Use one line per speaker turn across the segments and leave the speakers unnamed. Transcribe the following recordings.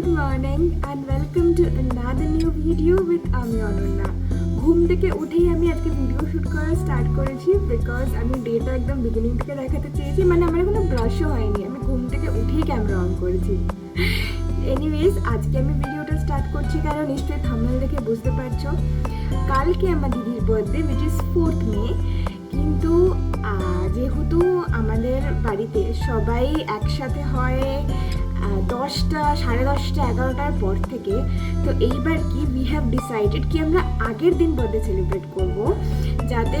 Good morning and welcome to another new video with আমি অনন্যা। ঘুম থেকে উঠেই আমি আজকে ভিডিও শ্যুট করা স্টার্ট করেছি বিকজ আমি ডেটা একদম বিগিনিং থেকে দেখাতে চেয়েছি মানে আমার কোনো ব্রাশও হয়নি। আমি ঘুম থেকে উঠেই ক্যামেরা অন করেছি। এনিওয়েজ আজকে আমি ভিডিওটা স্টার্ট করছি কারণ নিশ্চয়ই থাম্বনেল দেখে বুঝতে পারছ। কালকে আমার দিদির birthday which is fourth May কিন্তু যেহেতু আমাদের বাড়িতে সবাই একসাথে হয় দশটা, সাড়ে দশটা, এগারোটার পর থেকে, তো এইবার কি উই হ্যাভ ডিসাইডেড কি আমরা আগের দিন বার্থডে সেলিব্রেট করব, যাতে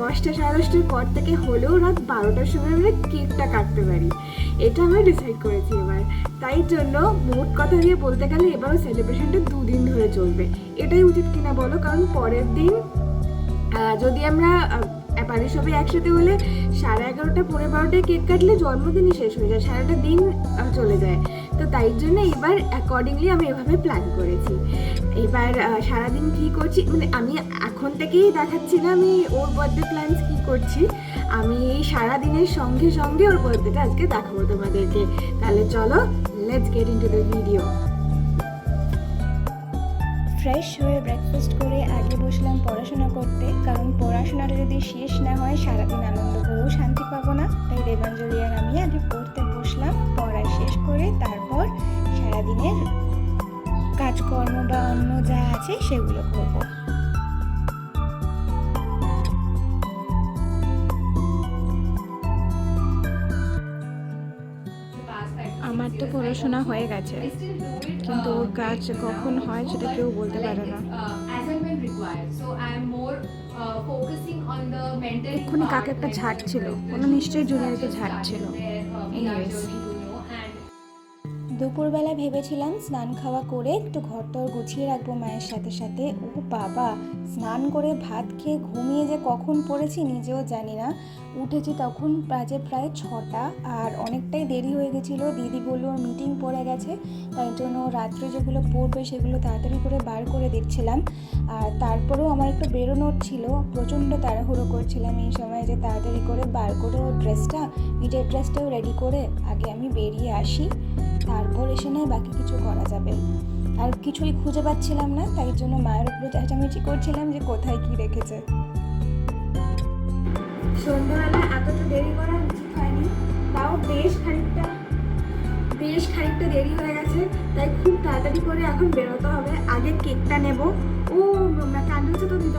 দশটা, সাড়ে দশটার পর থেকে হলেও রাত বারোটার সময় আমরা কেকটা কাটতে পারি। এটা আমরা ডিসাইড করেছি এবার। তাই জন্য মোট কথা দিয়ে বলতে গেলে এবারও সেলিব্রেশনটা দুদিন ধরে চলবে। এটাই উচিত কিনা বলো? কারণ পরের দিন যদি আমরা বাড়ির সবাই একসাথে হলে সাড়ে এগারোটা পনেরো বারোটায় কেক কাটলে জন্মদিনই শেষ হয়ে যায়, সারাটা দিন চলে যায়। তো তাই জন্য এবার অ্যাকর্ডিংলি আমি এভাবে প্ল্যান করেছি। এবার সারাদিন কী করছি মানে আমি এখন থেকেই দেখাচ্ছি না আমি ওর বার্থডে প্ল্যানস কী করছি। আমি এই সারাদিনের সঙ্গে সঙ্গে ওর বার্থডেটা আজকে দেখাবো তোমাদেরকে। তাহলে চলো let's get into the video
fresh হয়ে ব্রেকফাস্ট করে আগে বসলাম পড়াশোনা করতে। কারণ পড়াশোনাটা যদি শেষ না হয়, সারাদিন আনন্দ করেও শান্তি পাবো না। তাই দেবাঞ্জলি আর আমি আগে পড়তে বসলাম পড়া শেষ করে তারপর সারাদিনের কাজকর্ম বা অন্য যা আছে সেগুলো করব।
তো পড়াশোনা হয়ে গেছে। কিন্তু ওর কাজ কখন হয় সেটা কেউ বলতে পারে না। এক্ষুনি কাকে একটা ঝাড় ছিল কোনো নিশ্চয়ই জুনিয়রকে ঝাড় ছিল Anyways.
দুপুরবেলা ভেবেছিলাম স্নান খাওয়া করে একটু ঘর টর গুছিয়ে রাখব মায়ের সাথে সাথে। ও বাবা, স্নান করে ভাত খেয়ে ঘুমিয়ে যে কখন পড়েছি নিজেও জানি না। উঠেছি তখন বাজে প্রায় ছটা আর অনেকটাই দেরি হয়ে গেছিল। দিদি বলল ওর মিটিং পড়ে গেছে। তাই জন্য রাত্রে যেগুলো পড়বে সেগুলো তাড়াতাড়ি করে বার করে দিচ্ছিলাম আর তারপরেও আমার একটু বেরোনোর ছিল। প্রচণ্ড তাড়াহুড়ো করছিলাম এই সময় যে তাড়াতাড়ি করে বার করে ওর ড্রেসটা নিজের ড্রেসটাও রেডি করে আগে আমি বেরিয়ে আসি। তারপর এসে নয়, বাকি কিছু করা যাবে। আর কিছুই খুঁজে পাচ্ছিলাম না, তাই জন্য মায়ের উপরে চেঁচামেচি করছিলাম যে কোথায় কি রেখেছে।
সন্ধ্যাবেলা এতটা দেরি করা উচিত হয়নি, তাও বেশ খানিকটা বেশ খানিকটা দেরি হয়ে গেছে, তাই খুব তাড়াতাড়ি করে এখন বেরোতে হবে। আগে কেকটা নেব। ও কান্ড হচ্ছে তো দিত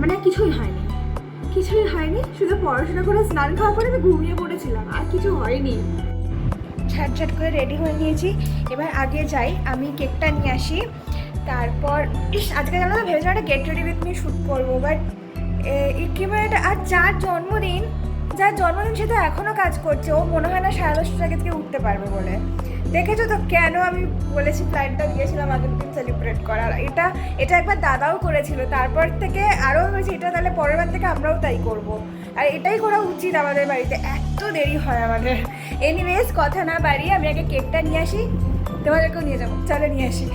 মানে কিছুই হয়নি। কিছুই হয়নি, শুধু পড়াশোনা করে স্নান খাওয়ার পরে আমি ঘুমিয়ে পড়েছিলাম, আর কিছু হয়নি।
ঝটঝট করে রেডি হয়ে নিয়েছি। এবার আগে যাই, আমি কেকটা নিয়ে আসি। তারপর, ইস, আজকে জানো তো ভেবেছিলাম একটা get ready with me shoot করব বাট একেবারে আর যার জন্মদিন যার জন্মদিন সে তো এখনও কাজ করছে, ও মনে হয় না সাড়ে দশটার আগে থেকে উঠতে পারবে বলে। দেখেছ তো কেন আমি বলেছি ফ্লাইটটা দিয়েছিলাম আগের দিন সেলিব্রেট করার? এটা এটা একবার দাদাও করেছিল, তারপর থেকে আরও বলেছি এটা তাহলে পরের বার থেকে আমরাও তাই করব। আর এটাই করা উচিত আমাদের বাড়িতে, এত দেরি হয় আমাদের। এনিওয়েজ কথা না বাড়িয়ে আমি আগে কেকটা নিয়ে আসি, তোমাদেরকেও নিয়ে যাব, চলো নিয়ে আসি।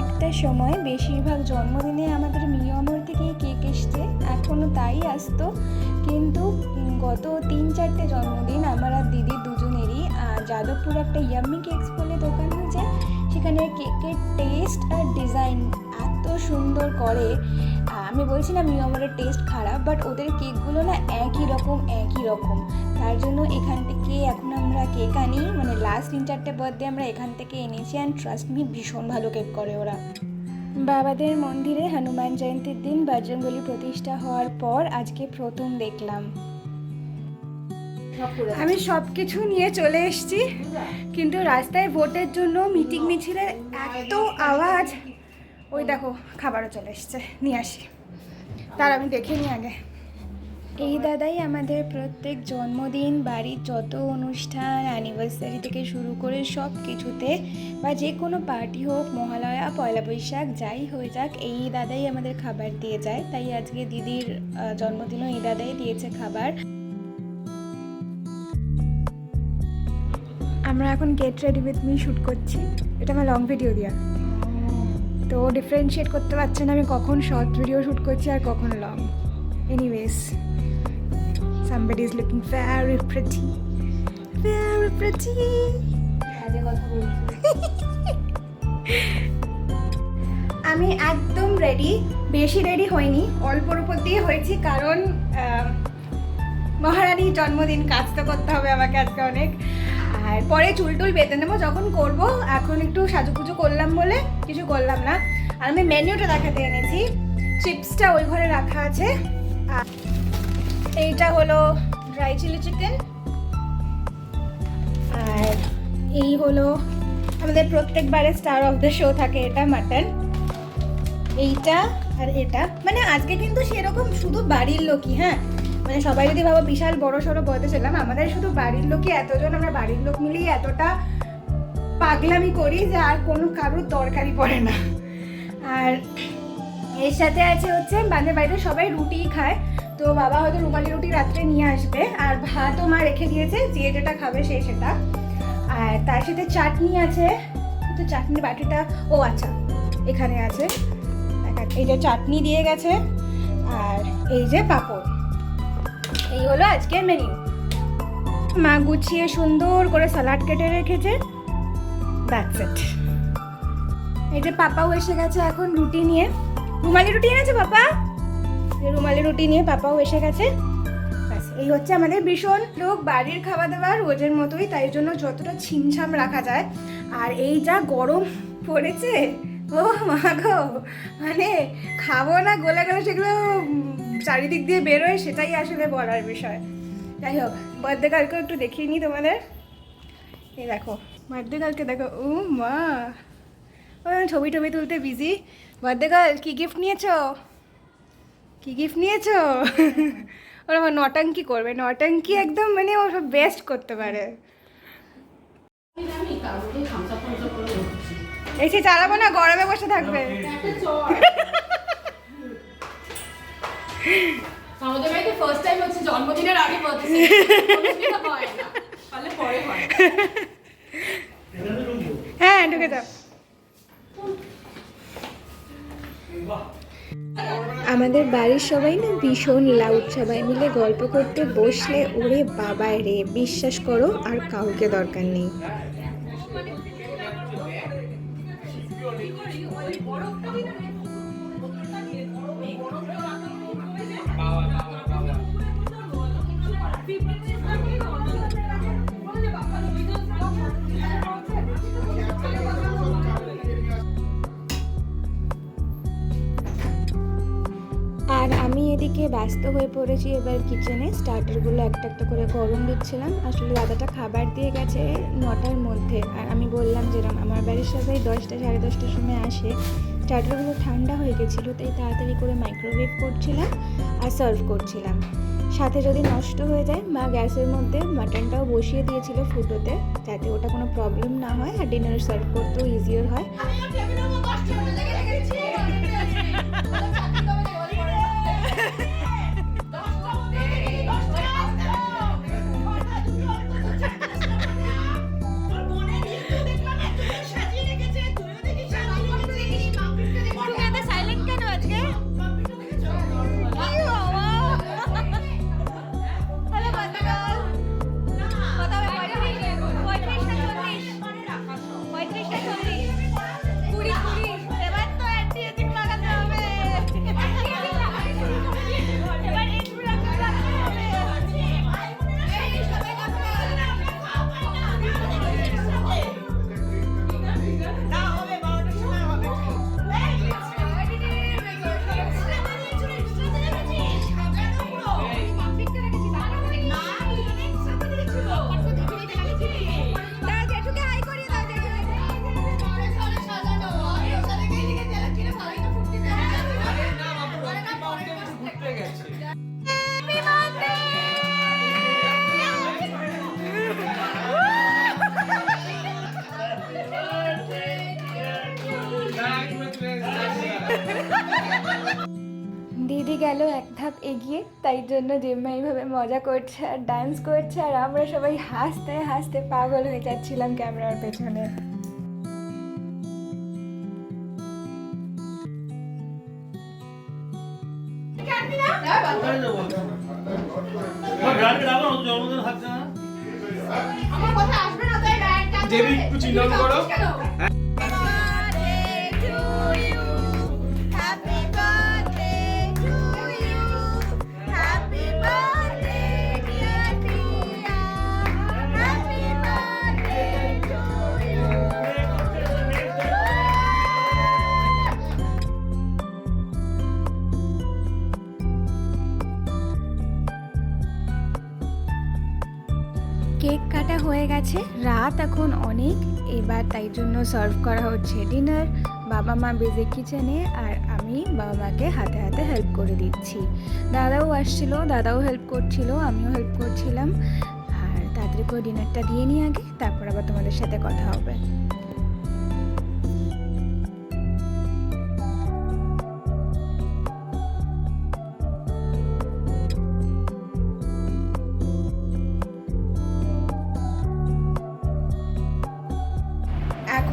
একটা সময় বেশিরভাগ জন্মদিনে আমাদের মিয়মর থেকে কেক এসছে এখনও তাই আসতো। কিন্তু গত তিন চারটে জন্মদিন আমার আর দিদি যাদবপুর একটা ইয়াম্মি কেকস বলে দোকান হয়েছে। সেখানে কেকের টেস্ট আর ডিজাইন এত সুন্দর করে। আমি বলছি না মিয়মরের টেস্ট খারাপ বাট ওদের কেকগুলো না একই রকম একই রকম। তার জন্য এখান থেকে এখন আমরা কেক আনি। মানে লাস্ট তিন চারটে বার্থডে আমরা এখান থেকে এনেছি অ্যান্ড ট্রাস্ট মি ভীষণ ভালো কেক করে ওরা। বাবাদের মন্দিরে হনুমান জয়ন্তীর দিন বজরঙ্গলি প্রতিষ্ঠা হওয়ার পর আজকে প্রথম দেখলাম। আমি সব কিছু নিয়ে চলে এসেছি, কিন্তু রাস্তায় ভোটের জন্য মিটিং মিছিলের এত আওয়াজ। ওই দেখো, খাবারও চলে এসছে, নিয়ে আসি। তার আমি দেখে নিই আগে। এই দাদাই আমাদের প্রত্যেক জন্মদিন, বাড়ির যত অনুষ্ঠান অ্যানিভার্সারি থেকে শুরু করে সব কিছুতে বা যে কোনো পার্টি হোক, মহালয়া, পয়লা বৈশাখ, যাই হয়ে যাক, এই দাদাই আমাদের খাবার দিয়ে যায়। তাই আজকে দিদির জন্মদিনও এই দাদাই দিয়েছে খাবার। আমরা এখন get ready with me shoot করছি। এটা আমার লং ভিডিও দেওয়া তো ডিফারেন্সিয়েট করতে পারছে না আমি কখন শর্ট ভিডিও শ্যুট করছি আর কখন long anyways very pretty very pretty বাজে কথা বলছি। আমি একদম রেডি বেশি রেডি হইনি অল্পর উপর দিয়ে হয়েছি কারণ মহারানীর জন্মদিন কাজ তো করতে হবে আমাকে আজকে অনেক। আর পরে চুল টুল বেঁধে নেব, যখন করব, এখন একটু সাজুগুজু করলাম বলে কিছু করলাম না। আর আমি মেনুটা দেখাতে এনেছি, চিপসটা ওই ঘরে রাখা আছে। এইটা হলো ড্রাই চিলি চিকেন আর এই হলো আমাদের প্রত্যেকবারে স্টার অফ দ্য শো থাকে এটা মাটন এইটা আর এটা। মানে আজকে কিন্তু সেরকম শুধু বাড়ির লোকই হ্যাঁ? মানে সবাই যদি ভাবো বিশাল বড় সড়ো বলতে ছিলাম আমাদের শুধু বাড়ির লোকই এতজন, আমরা বাড়ির লোক মিলিয়ে এতটা পাগলামি করি যে আর কোনো কারোর দরকারই পড়ে না। আর এর সাথে আছে হচ্ছে বাদের বাড়িতে সবাই রুটিই খায়, তো বাবা হয়তো রুমালি রুটি রাত্রে নিয়ে আসবে, আর ভাতও মা রেখে দিয়েছে, যে যেটা খাবে সে সেটা। আর তার সাথে চাটনি আছে তো চাটনির বাটিটা, ও আচ্ছা এখানে আছে। এই যে চাটনি দিয়ে গেছে, আর এই যে পাঁপড়। এই হলো আজকের মেনু মা গুছিয়ে সুন্দর করে স্যালাড কেটে রেখেছে। দ্যাটস ইট এই যে পাপাও এসে গেছে এখন রুটি নিয়ে। রুমালি রুটি এনেছে পাপা? রুমালি রুটি নিয়ে পাপাও এসে গেছে। এই হচ্ছে আমাদের ভীষণ লোক বাড়ির খাওয়া দাওয়া রোজের মতোই, তাই জন্য যতটা ছিমছাম রাখা যায়। আর এই যা গরম পড়েছে ও মা গো মানে খাব না, গলে গেলে সেগুলো চারিদিক দিয়ে বেরোয় সেটাই আসলে বলার বিষয়। যাই হোক বার্থডে কালকে একটু দেখিয়ে নিই তোমাদের। এই দেখো বার্থডে কালকে দেখো ও মা। ও ছবি টবি তুলতে বিজি বার্থডে কাল কী গিফট নিয়েছো? কী গিফট নিয়েছো? ওরা আমার নটাঙ্কি করবে নটাঙ্কি একদম মানে ও সব বেস্ট করতে পারে। এসে চালাবো না গরমে বসে থাকবে।
আমাদের বাড়িতে ফার্স্ট টাইম হচ্ছে জন্মদিনের আগে হয় না। পরে হয়।
হ্যাঁ ঢুকে যাও। আমাদের বাড়ির সবাই না ভীষণ লাউড সবাই মিলে গল্প করতে বসলে ওরে বাবায় রে বিশ্বাস করো আর কাউকে দরকার নেই। আর আমি এদিকে ব্যস্ত হয়ে পড়েছি এবার কিচেনে স্টার্টারগুলো একটা একটা করে গরম দিচ্ছিলাম। আসলে দাদাটা খাবার দিয়ে গেছে নটার মধ্যে। আর আমি বললাম যেরকম আমার বাড়ির সবাই দশটা, সাড়ে দশটার সময় আসে। স্টার্টারগুলো ঠান্ডা হয়ে গেছিল, তাই তাড়াতাড়ি করে মাইক্রোওয়েভ করছিলাম আর সার্ভ করছিলাম। সাথে যদি নষ্ট হয়ে যায় মা গ্যাসের মধ্যে মাটনটাও বসিয়ে দিয়েছিল ফুটোতে যাতে ওটা কোনো প্রবলেম না হয় আর ডিনার সার্ভ করতেও ইজিয়ার হয়। গেল এক ধাপ এগিয়ে তাই জন্য জেম্মা এইভাবে মজা করছে আর ডান্স করছে আর আমরা সবাই হাসতে হাসতে পাগল হয়ে যাচ্ছিলাম ক্যামেরার পেছনে।
জন্মদিন থাকছে না
আমার কথা আসবে না তাই দেবী একটু চিহ্ন করো।
গেছে। রাত এখন অনেক, এবার তাই জন্য সার্ভ করা হচ্ছে ডিনার বাবা মা বেজে কিচেনে আর আমি বাবা মাকে হাতে হাতে হেল্প করে দিচ্ছি। দাদাও আসছিল, দাদাও হেল্প করছিল, আমিও হেল্প করছিলাম। আর তাড়াতাড়ি করে ডিনারটা দিয়ে নিই আগে, তারপর আবার তোমাদের সাথে কথা হবে।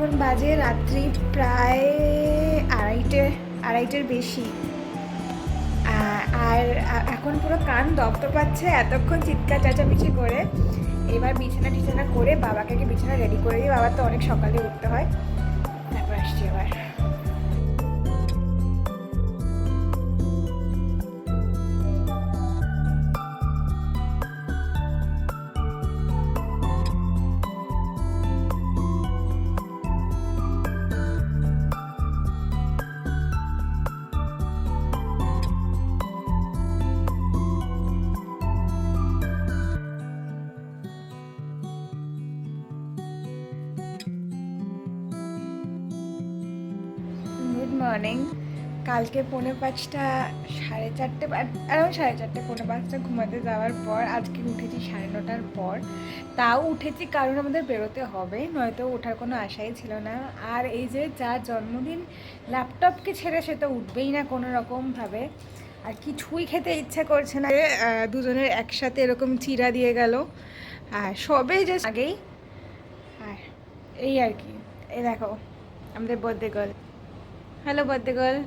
এখন বাজে রাত্রি প্রায় আড়াইটে, আড়াইটের বেশি। আর এখন পুরো কান দপ্ত পাচ্ছে, এতক্ষণ চিৎকার চেঁচামেচি করে। এবার বিছানা টিছানা করে বাবাকে বিছানা রেডি করে দিয়ে, বাবার তো অনেক সকালে উঠতে হয়। তারপর আসছি আবার। কালকে পৌনে পাঁচটা, সাড়ে চারটে আরও সাড়ে চারটে, পৌনে পাঁচটা ঘুমাতে যাওয়ার পর, আজকে উঠেছি সাড়ে নটার পর। তাও উঠেছি কারণ আমাদের বেরোতে হবে, নয়তো ওঠার কোনো আশাই ছিল না। আর এই যে যার জন্মদিন, ল্যাপটপকে ছেড়ে সে তো উঠবেই না কোনো রকমভাবে। আর কিছুই খেতে ইচ্ছা করছে না। দুজনের একসাথে এরকম চিরা দিয়ে গেল। আর সবে যে আগেই, আর এই আর কি। এই দেখো, আমাদের birthday girl hello birthday girl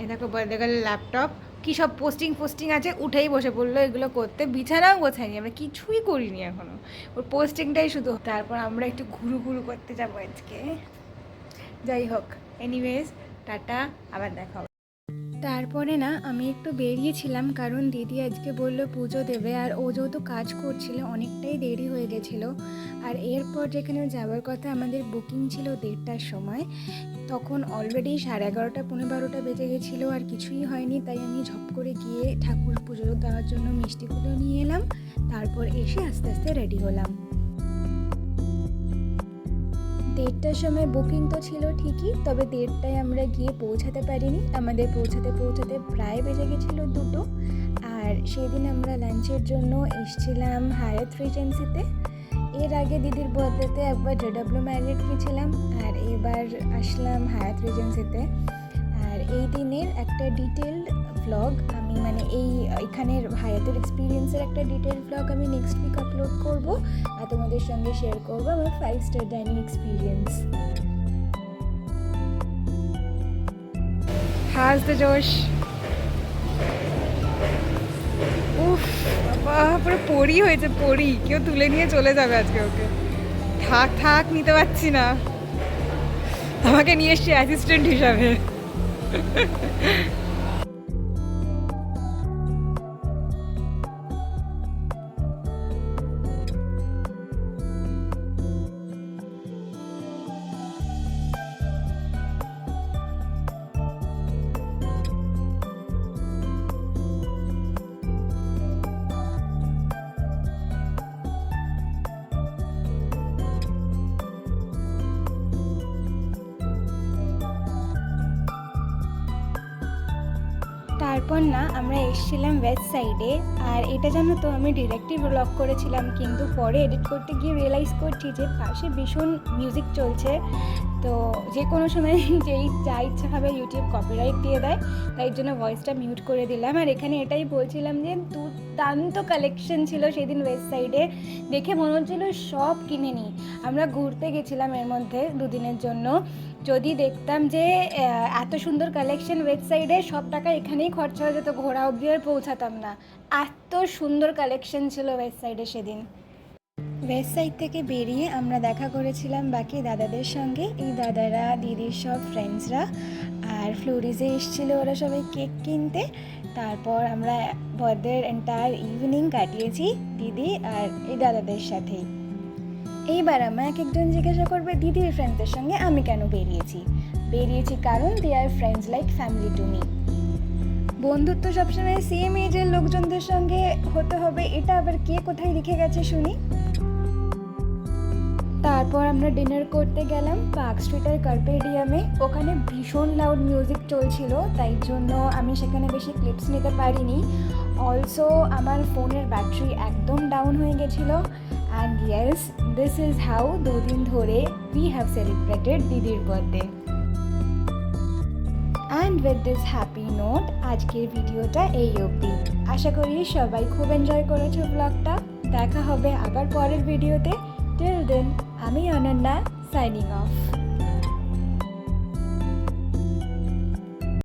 এই দেখো বার্থডে ল্যাপটপ কী সব পোস্টিং পোস্টিং আছে, উঠেই বসে পড়ল এগুলো করতে। বিছানাও গোছাইনি আমরা কিছুই করিনি এখনও। ওর পোস্টিংটাই শুধু। তারপর আমরা একটু ঘুরু ঘুরু করতে যাব আজকে। যাই হোক এনিওয়েজ টাটা, আবার দেখা। তারপরে না, আমি একটু বেরিয়েছিলাম কারণ দিদি আজকে বলল পুজো দেবে আর ও যেহেতু কাজ করছিল, অনেকটাই দেরি হয়ে গেছিল। আর এরপর যেখানে যাওয়ার কথা আমাদের বুকিং ছিল দেড়টার সময়, তখন অলরেডি সাড়ে এগারোটা পনেরো বারোটা বেজে গেছিল আর কিছুই হয়নি, তাই আমি ঝপ করে গিয়ে ঠাকুর পুজো দেওয়ার জন্য মিষ্টিগুলো নিয়ে এলাম, তারপর এসে আস্তে আস্তে রেডি হলাম। দেড়টার সময় বুকিং তো ছিল ঠিকই, তবে দেড়টায় আমরা গিয়ে পৌঁছাতে পারিনি। আমাদের পৌঁছাতে পৌঁছাতে প্রায় বেজে গেছিল দুটো। আর সেদিন আমরা লাঞ্চের জন্য এসছিলাম হায়াত রিজেন্সিতে এর আগে দিদির বার্থডেতে একবার জেডাব্লিউ ম্যারিট গেছিলাম, আর এবার আসলাম হায়াত রিজেন্সিতে আর এই দিনের একটা ডিটেলড ব্লগ আমি মানে এই, এখানের হায়াতের এক্সপিরিয়েন্সের একটা ডিটেল ব্লগ আমি নেক্সট উইক আপলোড করব আর তোমাদের সঙ্গে শেয়ার করব আমার five star dining experience has the josh. উফ, বাবা, পুরো পড়ি হয়েছে পড়ি কেউ তুলে নিয়ে চলে যাবে আজকে ওকে। থাক থাক, নিতে পারছি না। আমাকে নিয়ে এসছি অ্যাসিস্ট্যান্ট হিসাবে। তারপর না আমরা এসেছিলাম ওয়েস্ট সাইডে আর এটা জানো তো, আমি ডিরেক্টলি ব্লগ করেছিলাম, কিন্তু পরে এডিট করতে গিয়ে রিয়েলাইজ করছি যে পাশে ভীষণ মিউজিক চলছে। তো যে কোনো সময় যেই যা ইচ্ছা হবে ইউটিউব কপিরাইট দিয়ে দেয়, তাই জন্য ভয়েসটা মিউট করে দিলাম। আর এখানে এটাই বলছিলাম যে দুর্দান্ত কালেকশন ছিল সেদিন ওয়েস্ট সাইডে দেখে মনে হচ্ছিল সব কিনে নিই। আমরা ঘুরতে গেছিলাম এর মধ্যে দুদিনের জন্য। যদি দেখতাম যে এত সুন্দর কালেকশন ওয়েবসাইটে সব টাকা এখানেই খরচা হয়ে যেত ঘোরা অবধি আর পৌঁছাতাম না। এত সুন্দর কালেকশন ছিল ওয়েবসাইটে সেদিন। ওয়েবসাইট থেকে বেরিয়ে আমরা দেখা করেছিলাম বাকি দাদাদের সঙ্গে। এই দাদারা, দিদির সব ফ্রেন্ডসরা আর ফ্লোরিজে এসেছিল ওরা সবাই কেক কিনতে। তারপর আমরা বার্থডের এন্টায়ার ইভিনিং কাটিয়েছি দিদি আর এই দাদাদের সাথেই। এইবার আমরা এক একজন জিজ্ঞাসা করবে, দিদির ফ্রেন্ডসদের সঙ্গে আমি কেন বেরিয়েছি? বেরিয়েছি কারণ they are friends like family to me বন্ধুত্ব সবসময় সেম এজের লোকজনদের সঙ্গে হতে হবে, এটা আবার কে কোথায় লিখে গেছে শুনি? তারপর আমরা ডিনার করতে গেলাম পার্ক স্ট্রিটের কার্পেডিয়ামে ওখানে ভীষণ লাউড মিউজিক চলছিল, তাই জন্য আমি সেখানে বেশি ক্লিপস নিতে পারিনি। অলসো আমার ফোনের ব্যাটারি একদম ডাউন হয়ে গেছিল। And yes this is how দুদিন ধরে উই হ্যাভ সেলিব্রেটেড দিদির birthday and with this happy note আজকের ভিডিওটা এই অবধি। আশা করি সবাই খুব এনজয় করেছ ব্লগটা দেখা হবে আবার পরের ভিডিওতে। টিল দেন আমি অনন্যা সাইনিং অফ